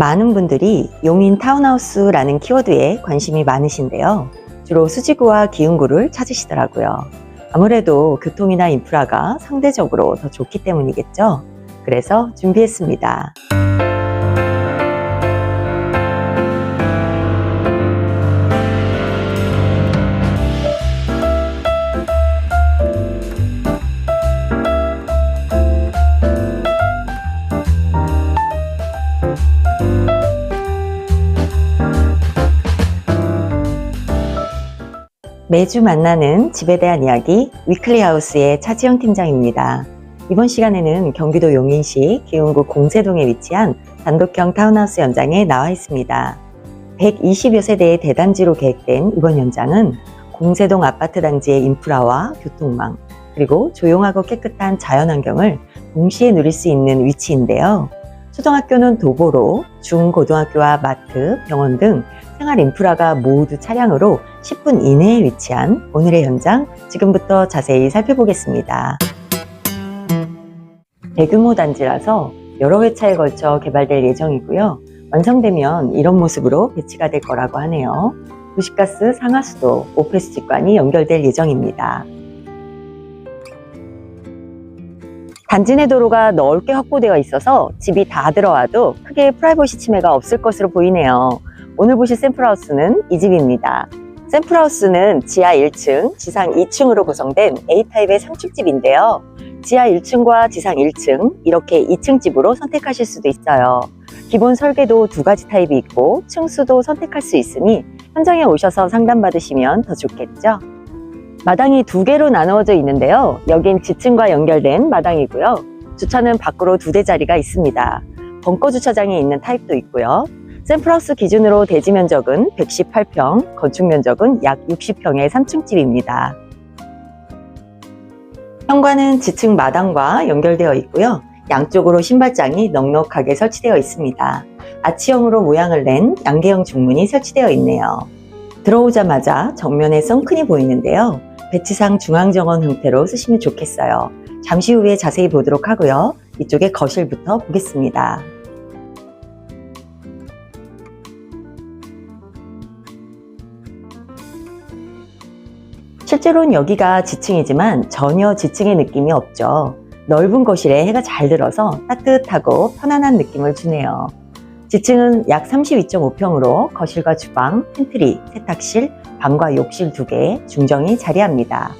많은 분들이 용인 타운하우스라는 키워드에 관심이 많으신데요. 주로 수지구와 기흥구를 찾으시더라고요. 아무래도 교통이나 인프라가 상대적으로 더 좋기 때문이겠죠. 그래서 준비했습니다. 매주 만나는 집에 대한 이야기 위클리 하우스의 차지영 팀장입니다. 이번 시간에는 경기도 용인시 기흥구 공세동에 위치한 단독형 타운하우스 현장에 나와 있습니다. 120여 세대의 대단지로 계획된 이번 현장은 공세동 아파트 단지의 인프라와 교통망, 그리고 조용하고 깨끗한 자연환경을 동시에 누릴 수 있는 위치인데요. 초등학교는 도보로, 중고등학교와 마트, 병원 등 생활 인프라가 모두 차량으로 10분 이내에 위치한 오늘의 현장 지금부터 자세히 살펴보겠습니다. 대규모 단지라서 여러 회차에 걸쳐 개발될 예정이고요. 완성되면 이런 모습으로 배치가 될 거라고 하네요. 도시가스 상하수도, 오페스 직관이 연결될 예정입니다. 단지 내 도로가 넓게 확보되어 있어서 집이 다 들어와도 크게 프라이버시 침해가 없을 것으로 보이네요. 오늘 보실 샘플하우스는 이 집입니다. 샘플하우스는 지하 1층, 지상 2층으로 구성된 A타입의 상축집인데요. 지하 1층과 지상 1층, 이렇게 2층 집으로 선택하실 수도 있어요. 기본 설계도 두 가지 타입이 있고 층수도 선택할 수 있으니 현장에 오셔서 상담받으시면 더 좋겠죠? 마당이 두 개로 나누어져 있는데요. 여긴 지층과 연결된 마당이고요. 주차는 밖으로 두 대 자리가 있습니다. 벙커 주차장이 있는 타입도 있고요. 샘플하우스 기준으로 대지 면적은 118평, 건축 면적은 약 60평의 3층 집입니다. 현관은 지층 마당과 연결되어 있고요. 양쪽으로 신발장이 넉넉하게 설치되어 있습니다. 아치형으로 모양을 낸 양계형 중문이 설치되어 있네요. 들어오자마자 정면에 선큰이 보이는데요. 배치상 중앙정원 형태로 쓰시면 좋겠어요. 잠시 후에 자세히 보도록 하고요. 이쪽에 거실부터 보겠습니다. 실제로는 여기가 지층이지만 전혀 지층의 느낌이 없죠. 넓은 거실에 해가 잘 들어서 따뜻하고 편안한 느낌을 주네요. 지층은 약 32.5평으로 거실과 주방, 팬트리, 세탁실, 방과 욕실 2개, 중정이 자리합니다.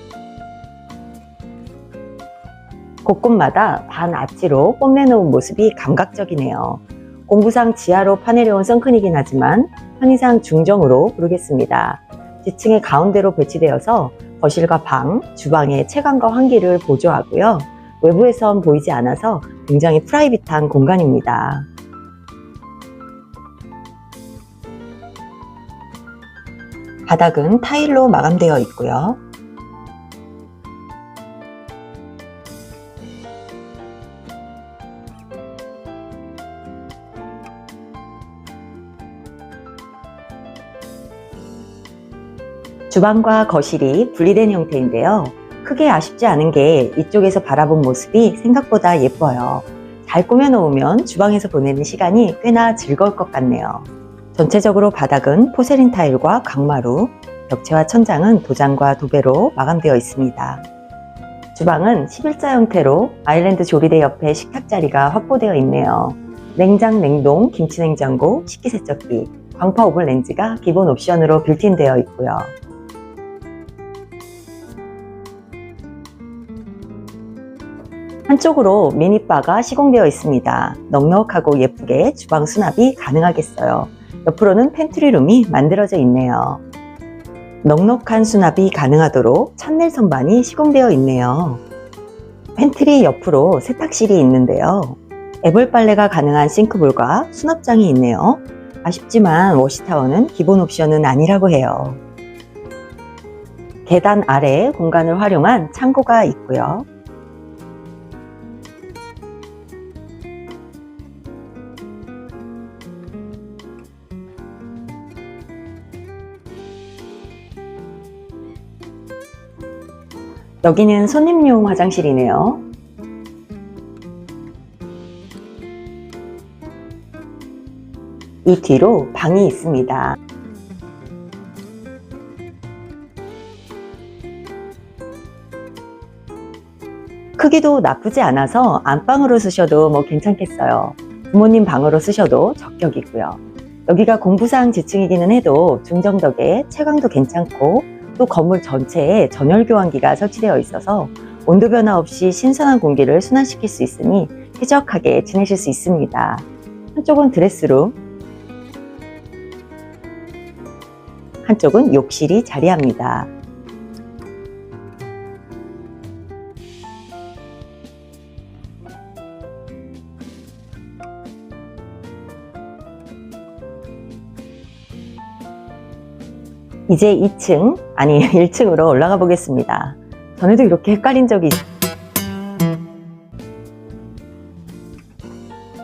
곳곳마다 반 아치로 뽐내놓은 모습이 감각적이네요. 공부상 지하로 파내려온 선큰이긴 하지만 편의상 중정으로 부르겠습니다. 지층의 가운데로 배치되어서 거실과 방, 주방의 채광과 환기를 보조하고요. 외부에선 보이지 않아서 굉장히 프라이빗한 공간입니다. 바닥은 타일로 마감되어 있고요. 주방과 거실이 분리된 형태인데요. 크게 아쉽지 않은 게 이쪽에서 바라본 모습이 생각보다 예뻐요. 잘 꾸며놓으면 주방에서 보내는 시간이 꽤나 즐거울 것 같네요. 전체적으로 바닥은 포세린 타일과 강마루, 벽체와 천장은 도장과 도배로 마감되어 있습니다. 주방은 11자 형태로 아일랜드 조리대 옆에 식탁 자리가 확보되어 있네요. 냉장, 냉동, 김치냉장고, 식기세척기, 광파 오븐 렌즈가 기본 옵션으로 빌트인되어 있고요. 한쪽으로 미니바가 시공되어 있습니다. 넉넉하고 예쁘게 주방 수납이 가능하겠어요. 옆으로는 팬트리룸이 만들어져 있네요. 넉넉한 수납이 가능하도록 찬넬 선반이 시공되어 있네요. 팬트리 옆으로 세탁실이 있는데요. 애벌 빨래가 가능한 싱크볼과 수납장이 있네요. 아쉽지만 워시타워는 기본 옵션은 아니라고 해요. 계단 아래 공간을 활용한 창고가 있고요. 여기는 손님용 화장실이네요. 이 뒤로 방이 있습니다. 크기도 나쁘지 않아서 안방으로 쓰셔도 뭐 괜찮겠어요. 부모님 방으로 쓰셔도 적격이고요. 여기가 공부상 지층이기는 해도 중정덕에 채광도 괜찮고 또 건물 전체에 전열 교환기가 설치되어 있어서 온도 변화 없이 신선한 공기를 순환시킬 수 있으니 쾌적하게 지내실 수 있습니다. 한쪽은 드레스룸, 한쪽은 욕실이 자리합니다. 이제 2층, 아니 1층으로 올라가 보겠습니다. 전에도 이렇게 헷갈린 적이 있...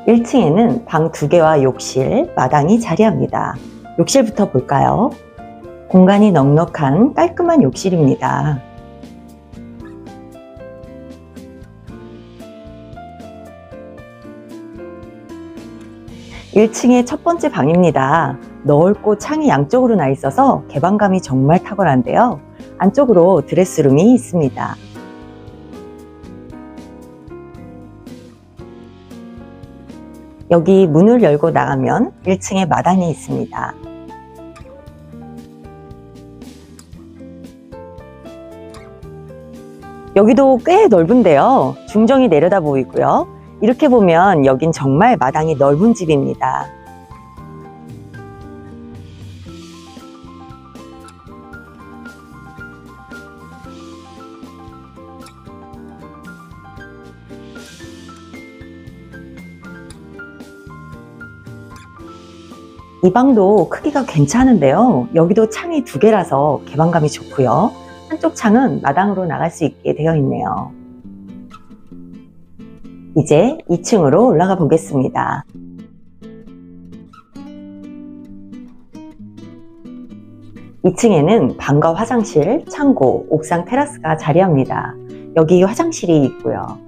1층에는 방 2개와 욕실, 마당이 자리합니다. 욕실부터 볼까요? 공간이 넉넉한 깔끔한 욕실입니다. 1층의 첫 번째 방입니다. 넓고 창이 양쪽으로 나 있어서 개방감이 정말 탁월한데요. 안쪽으로 드레스룸이 있습니다. 여기 문을 열고 나가면 1층에 마당이 있습니다. 여기도 꽤 넓은데요. 중정이 내려다 보이고요. 이렇게 보면 여긴 정말 마당이 넓은 집입니다. 이 방도 크기가 괜찮은데요. 여기도 창이 두 개라서 개방감이 좋고요. 한쪽 창은 마당으로 나갈 수 있게 되어 있네요. 이제 2층으로 올라가 보겠습니다. 이층에는 방과 화장실, 창고, 옥상 테라스가 자리합니다. 여기 화장실이 있고요.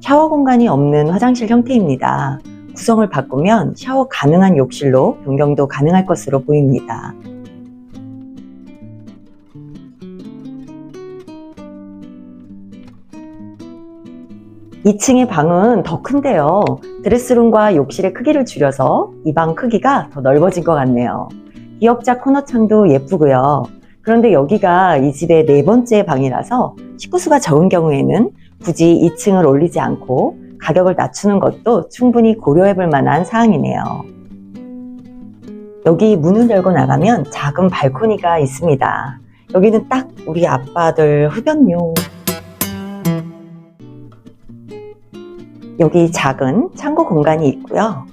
샤워 공간이 없는 화장실 형태입니다. 구성을 바꾸면 샤워 가능한 욕실로 변경도 가능할 것으로 보입니다. 2층의 방은 더 큰데요. 드레스룸과 욕실의 크기를 줄여서 이 방 크기가 더 넓어진 것 같네요. 기역자 코너 창도 예쁘고요. 그런데 여기가 이 집의 네 번째 방이라서 식구수가 적은 경우에는 굳이 2층을 올리지 않고 가격을 낮추는 것도 충분히 고려해 볼 만한 사항이네요. 여기 문을 열고 나가면 작은 발코니가 있습니다. 여기는 딱 우리 아빠들 흡연용. 여기 작은 창고 공간이 있고요.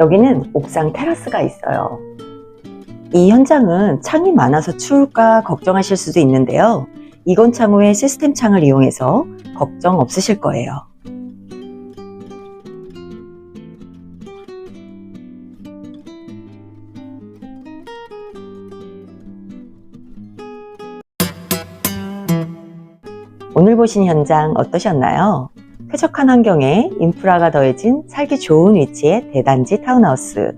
여기는 옥상 테라스가 있어요. 이 현장은 창이 많아서 추울까 걱정하실 수도 있는데요. 이건 창후의 시스템 창을 이용해서 걱정 없으실 거예요. 오늘 보신 현장 어떠셨나요? 쾌적한 환경에 인프라가 더해진 살기 좋은 위치의 대단지 타운하우스.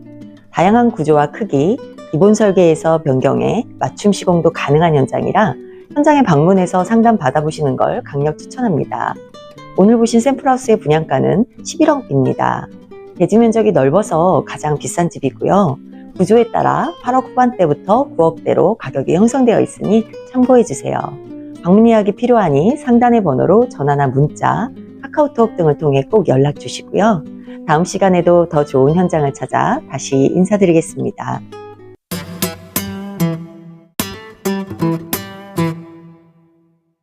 다양한 구조와 크기, 기본 설계에서 변경해 맞춤 시공도 가능한 현장이라 현장에 방문해서 상담 받아보시는 걸 강력 추천합니다. 오늘 보신 샘플하우스의 분양가는 11억입니다. 대지 면적이 넓어서 가장 비싼 집이고요. 구조에 따라 8억 후반대부터 9억대로 가격이 형성되어 있으니 참고해 주세요. 예약이 필요하니 상단의 번호로 전화나 문자, 카카오톡 등을 통해 꼭 연락 주시고요. 다음 시간에도 더 좋은 현장을 찾아 다시 인사드리겠습니다.